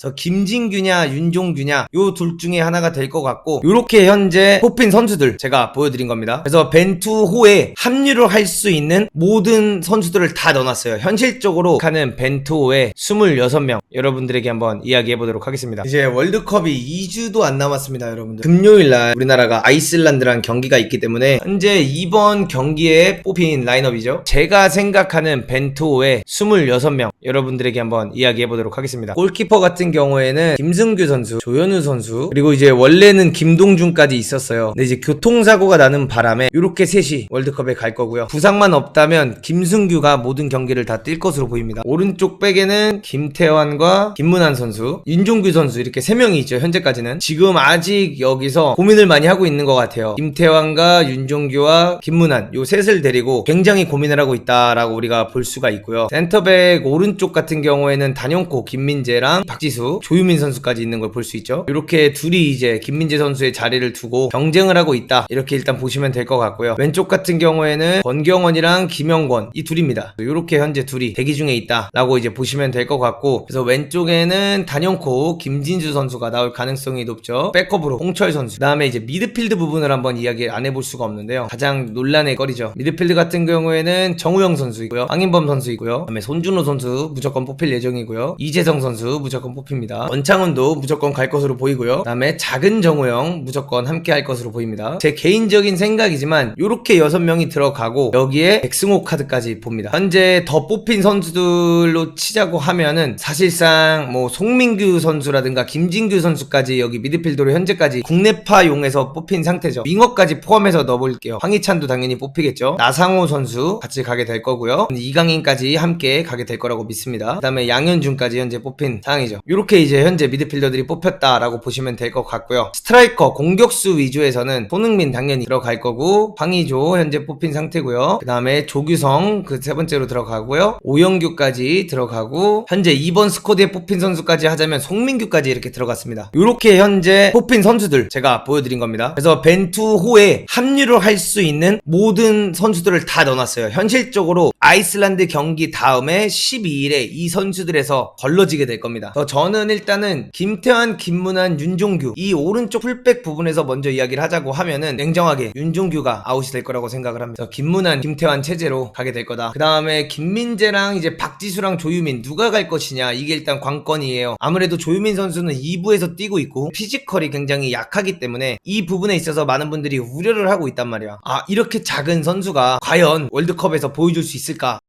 그래서 김진규냐 윤종규냐 요 둘 중에 하나가 될 것 같고 요렇게 현재 뽑힌 선수들 제가 보여드린 겁니다. 그래서 벤투호에 합류를 할 수 있는 모든 선수들을 다 넣어놨어요. 현실적으로 가는 벤투호에 26명 여러분들에게 한번 이야기해 보도록 하겠습니다. 이제 월드컵이 2주도 안 남았습니다, 여러분들. 금요일날 우리나라가 아이슬란드랑 경기가 있기 때문에 현재 이번 경기에 뽑힌 라인업이죠. 제가 생각하는 벤투호에 26명 여러분들에게 한번 이야기해 보도록 하겠습니다. 골키퍼 같은 경우에는 김승규 선수, 조현우 선수, 그리고 이제 원래는 김동준까지 있었어요. 근데 이제 교통사고가 나는 바람에 이렇게 셋이 월드컵에 갈 거고요. 부상만 없다면 김승규가 모든 경기를 다 뛸 것으로 보입니다. 오른쪽 백에는 김태환과 김문환 선수, 윤종규 선수 이렇게 세 명이 있죠. 현재까지는 지금 아직 여기서 고민을 많이 하고 있는 것 같아요. 김태환과 윤종규와 김문환 요 셋을 데리고 굉장히 고민을 하고 있다라고 우리가 볼 수가 있고요. 센터백 오른쪽 같은 경우에는 단용코 김민재랑 박지수, 조유민 선수까지 있는 걸 볼 수 있죠. 이렇게 둘이 이제 김민재 선수의 자리를 두고 경쟁을 하고 있다. 이렇게 일단 보시면 될 것 같고요. 왼쪽 같은 경우에는 권경원이랑 김영권 이 둘입니다. 이렇게 현재 둘이 대기 중에 있다라고 이제 보시면 될 것 같고 그래서 왼쪽에는 단용코 김진주 선수가 나올 가능성이 높죠. 백업으로 홍철 선수. 그다음에 이제 미드필드 부분을 한번 이야기 안 해볼 수가 없는데요. 가장 논란의 거리죠. 미드필드 같은 경우에는 정우영 선수 있고요. 황인범 선수 있고요. 그다음에 손준호 선수 무조건 뽑힐 예정이고요. 이재성 선수 무조건 뽑 힙니다. 원창훈도 무조건 갈 것으로 보이고요. 그다음에 작은 정우영 무조건 함께 할 것으로 보입니다. 제 개인적인 생각이지만 이렇게 여섯 명이 들어가고 여기에 백승호 카드까지 봅니다. 현재 더 뽑힌 선수들로 치자고 하면은 사실상 뭐 송민규 선수라든가 김진규 선수까지 여기 미드필더로 현재까지 국내파용에서 뽑힌 상태죠. 밍어까지 포함해서 넣어볼게요. 황희찬도 당연히 뽑히겠죠. 나상호 선수 같이 가게 될 거고요. 이강인까지 함께 가게 될 거라고 믿습니다. 그 다음에 양현준까지 현재 뽑힌 상황이죠. 이렇게 이제 현재 미드필더들이 뽑혔다라고 보시면 될 것 같고요. 스트라이커 공격수 위주에서는 손흥민 당연히 들어갈 거고 황의조 현재 뽑힌 상태고요. 그 다음에 조규성 그 세 번째로 들어가고요. 오영규까지 들어가고 현재 2번 스쿼드에 뽑힌 선수까지 하자면 송민규까지 이렇게 들어갔습니다. 이렇게 현재 뽑힌 선수들 제가 보여드린 겁니다. 그래서 벤투호에 합류를 할 수 있는 모든 선수들을 다 넣어놨어요. 현실적으로 아이슬란드 경기 다음에 12일에 이 선수들에서 걸러지게 될 겁니다. 저는 일단은 김태환, 김문환, 윤종규 이 오른쪽 풀백 부분에서 먼저 이야기를 하자고 하면은 냉정하게 윤종규가 아웃이 될 거라고 생각을 합니다. 김문환, 김태환 체제로 가게 될 거다. 그 다음에 김민재랑 이제 박지수랑 조유민 누가 갈 것이냐 이게 일단 관건이에요. 아무래도 조유민 선수는 2부에서 뛰고 있고 피지컬이 굉장히 약하기 때문에 이 부분에 있어서 많은 분들이 우려를 하고 있단 말이야. 아 이렇게 작은 선수가 과연 월드컵에서 보여줄 수 있을까? か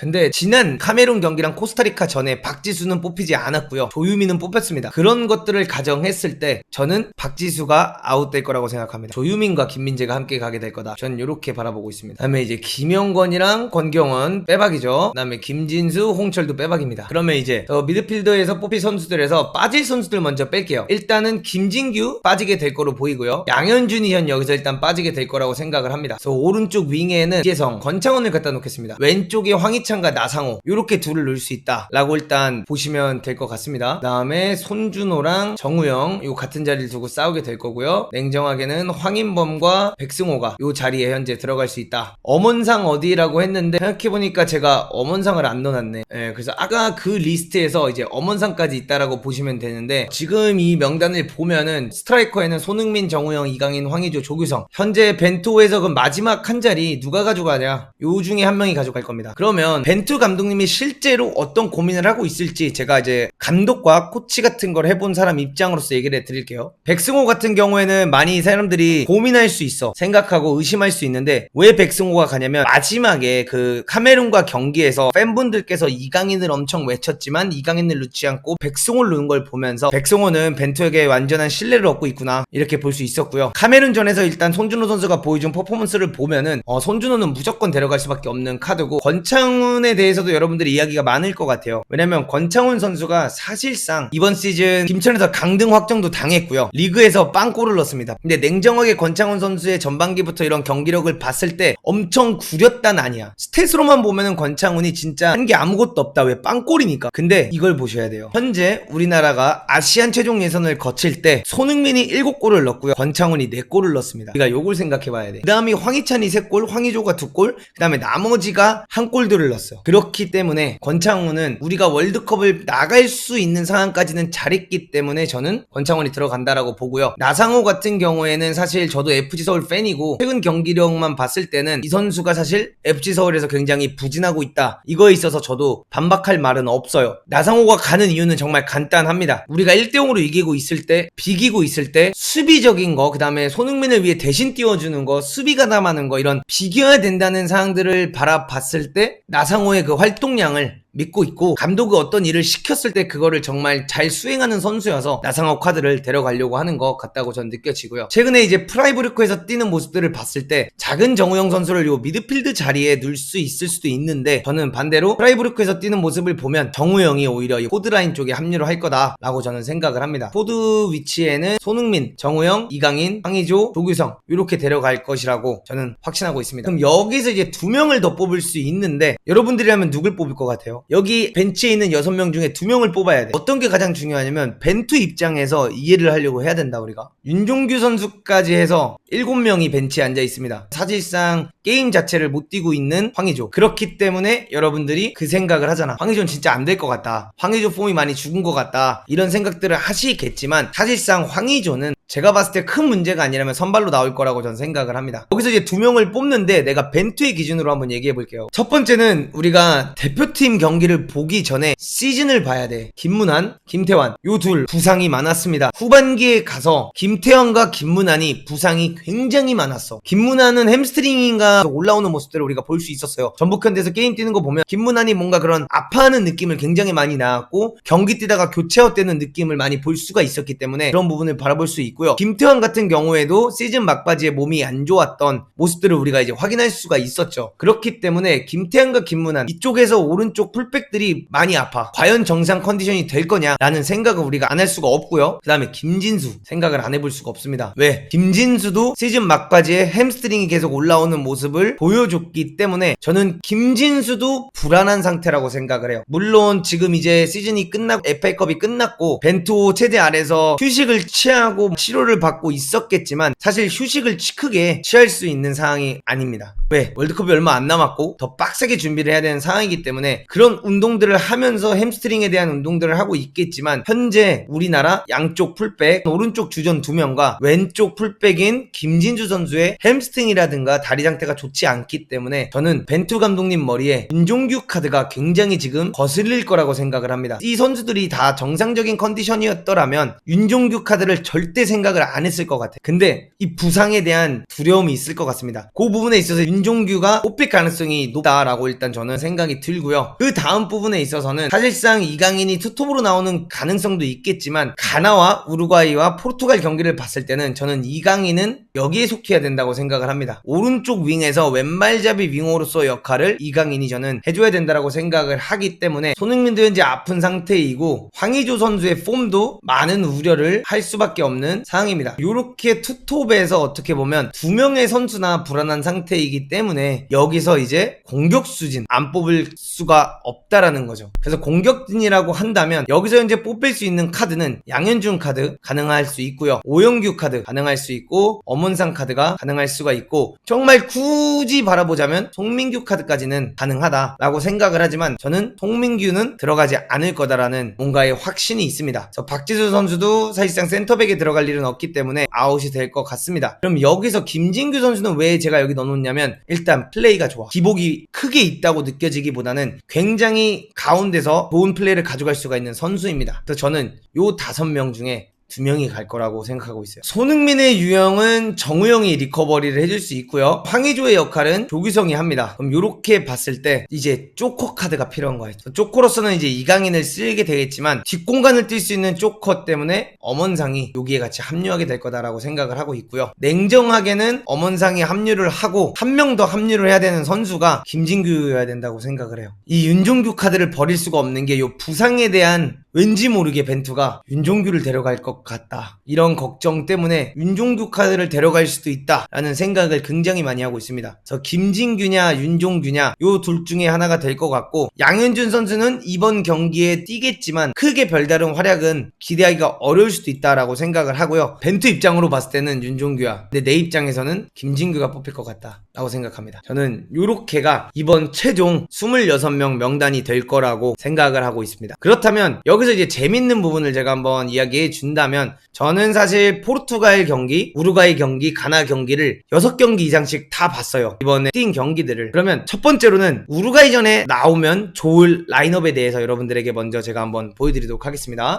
근데 지난 카메룬 경기랑 코스타리카 전에 박지수는 뽑히지 않았고요. 조유미는 뽑혔습니다. 그런 것들을 가정했을 때 저는 박지수가 아웃될 거라고 생각합니다. 조유민과 김민재가 함께 가게 될 거다. 전 이렇게 바라보고 있습니다. 다음에 이제 김영권이랑 권경원 빼박이죠. 그다음에 김진수, 홍철도 빼박입니다. 그러면 이제 어, 미드필더에서 뽑힐 선수들에서 빠질 선수들 먼저 뺄게요. 일단은 김진규 빠지게 될 거로 보이고요. 양현준이 현 여기서 일단 빠지게 될 거라고 생각을 합니다. 그래서 오른쪽 윙에는 이재성, 권창원을 갖다 놓겠습니다. 왼쪽에 황희찬 과 나상호 이렇게 둘을 넣을 수 있다라고 일단 보시면 될 것 같습니다. 그다음에 손준호랑 정우영 요 같은 자리를 두고 싸우게 될 거고요. 냉정하게는 황인범과 백승호가 요 자리에 현재 들어갈 수 있다. 엄원상 어디라고 했는데 생각해보니까 제가 엄원상을 안 넣어놨네. 예, 그래서 아까 그 리스트에서 이제 엄원상까지 있다라고 보시면 되는데 지금 이 명단을 보면은 스트라이커에는 손흥민, 정우영, 이강인, 황의조, 조규성 현재 벤투에서 그 마지막 한 자리 누가 가져가냐? 요 중에 한 명이 가져갈 겁니다. 그러면 벤투 감독님이 실제로 어떤 고민을 하고 있을지 제가 이제 감독과 코치 같은 걸 해본 사람 입장으로서 얘기를 해드릴게요. 백승호 같은 경우에는 많이 사람들이 고민할 수 있어 생각하고 의심할 수 있는데 왜 백승호가 가냐면 마지막에 그 카메룬과 경기에서 팬분들께서 이강인을 엄청 외쳤지만 이강인을 넣지 않고 백승호를 넣은 걸 보면서 백승호는 벤투에게 완전한 신뢰를 얻고 있구나 이렇게 볼 수 있었고요. 카메룬전에서 일단 손준호 선수가 보여준 퍼포먼스를 보면은 어, 손준호는 무조건 데려갈 수밖에 없는 카드고 권창훈 에 대해서도 여러분들이 이야기가 많을 것 같아요. 왜냐면 권창훈 선수가 사실상 이번 시즌 김천에서 강등 확정도 당했고요. 리그에서 빵골을 넣었습니다. 근데 냉정하게 권창훈 선수의 전반기부터 이런 경기력을 봤을 때 엄청 구렸단 아니야. 스탯으로만 보면은 권창훈이 진짜 한 게 아무것도 없다. 왜 빵골이니까. 근데 이걸 보셔야 돼요. 현재 우리나라가 아시안 최종 예선을 거칠 때 손흥민이 7골을 넣었고요. 권창훈이 4골을 넣었습니다. 우리가 요걸 생각해 봐야 돼. 그 다음이 황희찬이 3골, 황희조가 2골, 그 다음에 나머지가 한 골들을 넣었어요. 그렇기 때문에 권창훈은 우리가 월드컵을 나갈 수 있는 상황까지는 잘했기 때문에 저는 권창훈이 들어간다라고 보고요. 나상호 같은 경우에는 사실 저도 FC 서울 팬이고 최근 경기력만 봤을 때는 이 선수가 사실 FC 서울에서 굉장히 부진하고 있다. 이거에 있어서 저도 반박할 말은 없어요. 나상호가 가는 이유는 정말 간단합니다. 우리가 1대 0으로 이기고 있을 때, 비기고 있을 때 수비적인 거, 그 다음에 손흥민을 위해 대신 띄워주는 거, 수비가 남하는 거 이런 비교해야 된다는 사항들을 바라봤을 때 나 상호의 그 활동량을 믿고 있고 감독이 어떤 일을 시켰을 때 그거를 정말 잘 수행하는 선수여서 나상호 카드를 데려가려고 하는 것 같다고 전 느껴지고요. 최근에 이제 프라이브르크에서 뛰는 모습들을 봤을 때 작은 정우영 선수를 요 미드필드 자리에 넣을 수 있을 수도 있는데 저는 반대로 프라이브르크에서 뛰는 모습을 보면 정우영이 오히려 이 포드라인 쪽에 합류를 할 거다라고 저는 생각을 합니다. 포드 위치에는 손흥민, 정우영, 이강인, 황의조, 조규성 이렇게 데려갈 것이라고 저는 확신하고 있습니다. 그럼 여기서 이제 두 명을 더 뽑을 수 있는데 여러분들이라면 누굴 뽑을 것 같아요? 여기 벤치에 있는 여섯 명 중에 두 명을 뽑아야 돼. 어떤 게 가장 중요하냐면 벤투 입장에서 이해를 하려고 해야 된다 우리가. 윤종규 선수까지 해서 일곱 명이 벤치에 앉아 있습니다. 사실상 게임 자체를 못 뛰고 있는 황의조. 그렇기 때문에 여러분들이 그 생각을 하잖아. 황의조는 진짜 안 될 것 같다. 황의조 폼이 많이 죽은 것 같다. 이런 생각들을 하시겠지만 사실상 황의조는 제가 봤을 때 큰 문제가 아니라면 선발로 나올 거라고 저는 생각을 합니다. 여기서 이제 두 명을 뽑는데 내가 벤투의 기준으로 한번 얘기해 볼게요. 첫 번째는 우리가 대표팀 경기를 보기 전에 시즌을 봐야 돼. 김문환, 김태환 요 둘 부상이 많았습니다. 후반기에 가서 김태환과 김문환이 부상이 굉장히 많았어. 김문환은 햄스트링인가 올라오는 모습들을 우리가 볼 수 있었어요. 전북현대에서 게임 뛰는 거 보면 김문환이 뭔가 그런 아파하는 느낌을 굉장히 많이 나왔고 경기 뛰다가 교체 헛되는 느낌을 많이 볼 수가 있었기 때문에 그런 부분을 바라볼 수 있고 요. 김태환 같은 경우에도 시즌 막바지에 몸이 안 좋았던 모습들을 우리가 이제 확인할 수가 있었죠. 그렇기 때문에 김태환과 김문환 이쪽에서 오른쪽 풀백들이 많이 아파. 과연 정상 컨디션이 될 거냐라는 생각을 우리가 안 할 수가 없고요. 그 다음에 김진수 생각을 안 해볼 수가 없습니다. 왜? 김진수도 시즌 막바지에 햄스트링이 계속 올라오는 모습을 보여줬기 때문에 저는 김진수도 불안한 상태라고 생각을 해요. 물론 지금 이제 시즌이 끝나고 FA컵이 끝났고 벤투 체대 아래서 휴식을 취하고 치료를 받고 있었겠지만 사실 휴식을 치- 크게 취할 수 있는 상황이 아닙니다. 왜? 월드컵이 얼마 안 남았고 더 빡세게 준비를 해야 되는 상황이기 때문에 그런 운동들을 하면서 햄스트링에 대한 운동들을 하고 있겠지만 현재 우리나라 양쪽 풀백 오른쪽 주전 두 명과 왼쪽 풀백인 김진주 선수의 햄스트링이라든가 다리 상태가 좋지 않기 때문에 저는 벤투 감독님 머리에 윤종규 카드가 굉장히 지금 거슬릴 거라고 생각을 합니다. 이 선수들이 다 정상적인 컨디션이었더라면 윤종규 카드를 절대 생각 을 안 했을 것 같아요. 근데 이 부상에 대한 두려움이 있을 것 같습니다. 그 부분에 있어서 윤종규가 뽑힐 가능성이 높다라고 일단 저는 생각이 들고요. 그 다음 부분에 있어서는 사실상 이강인이 투톱으로 나오는 가능성도 있겠지만 가나와 우루과이와 포르투갈 경기를 봤을 때는 저는 이강인은 여기에 속해야 된다고 생각을 합니다. 오른쪽 윙에서 왼발잡이 윙어로서 역할을 이강인이 저는 해줘야 된다라고 생각을 하기 때문에 손흥민도 현재 아픈 상태이고 황의조 선수의 폼도 많은 우려를 할 수밖에 없는 상황입니다. 이렇게 투톱에서 어떻게 보면 두 명의 선수나 불안한 상태이기 때문에 여기서 이제 공격 수진 안 뽑을 수가 없다라는 거죠. 그래서 공격진이라고 한다면 여기서 현재 뽑힐 수 있는 카드는 양현준 카드 가능할 수 있고요. 오영규 카드 가능할 수 있고 엄원상 카드가 가능할 수가 있고 정말 굳이 바라보자면 송민규 카드까지는 가능하다라고 생각을 하지만 저는 송민규는 들어가지 않을 거다라는 뭔가의 확신이 있습니다. 박지수 선수도 사실상 센터백에 들어갈 일은 없기 때문에 아웃이 될 것 같습니다. 그럼 여기서 김진규 선수는 왜 제가 여기 넣어놓냐면 일단 플레이가 좋아. 기복이 크게 있다고 느껴지기보다는 굉장히 가운데서 좋은 플레이를 가져갈 수가 있는 선수입니다. 그래서 저는 요 다섯 명 중에 두 명이 갈 거라고 생각하고 있어요. 손흥민의 유형은 정우영이 리커버리를 해줄 수 있고요. 황의조의 역할은 조규성이 합니다. 그럼 이렇게 봤을 때 이제 쪼커 카드가 필요한 거예요. 쪼커로서는 이제 이강인을 쓰게 되겠지만 뒷공간을 뛸 수 있는 쪼커 때문에 엄원상이 여기에 같이 합류하게 될 거다라고 생각을 하고 있고요. 냉정하게는 엄원상이 합류를 하고 한 명 더 합류를 해야 되는 선수가 김진규여야 된다고 생각을 해요. 이 윤종규 카드를 버릴 수가 없는 게 이 부상에 대한 왠지 모르게 벤투가 윤종규를 데려갈 것 같다. 이런 걱정 때문에 윤종규 카드를 데려갈 수도 있다 라는 생각을 굉장히 많이 하고 있습니다. 그래서 김진규냐 윤종규냐 요 둘 중에 하나가 될 것 같고 양현준 선수는 이번 경기에 뛰겠지만 크게 별다른 활약은 기대하기가 어려울 수도 있다라고 생각을 하고요. 벤투 입장으로 봤을 때는 윤종규야. 근데 내 입장에서는 김진규가 뽑힐 것 같다. 라고 생각합니다. 저는 요렇게가 이번 최종 26명 명단이 될 거라고 생각을 하고 있습니다. 그렇다면 여기서 이제 재밌는 부분을 제가 한번 이야기해 준다면 저는 사실 포르투갈 경기, 우루과이 경기, 가나 경기를 6경기 이상씩 다 봤어요. 이번에 뛴 경기들을. 그러면 첫 번째로는 우루과이 전에 나오면 좋을 라인업에 대해서 여러분들에게 먼저 제가 한번 보여드리도록 하겠습니다.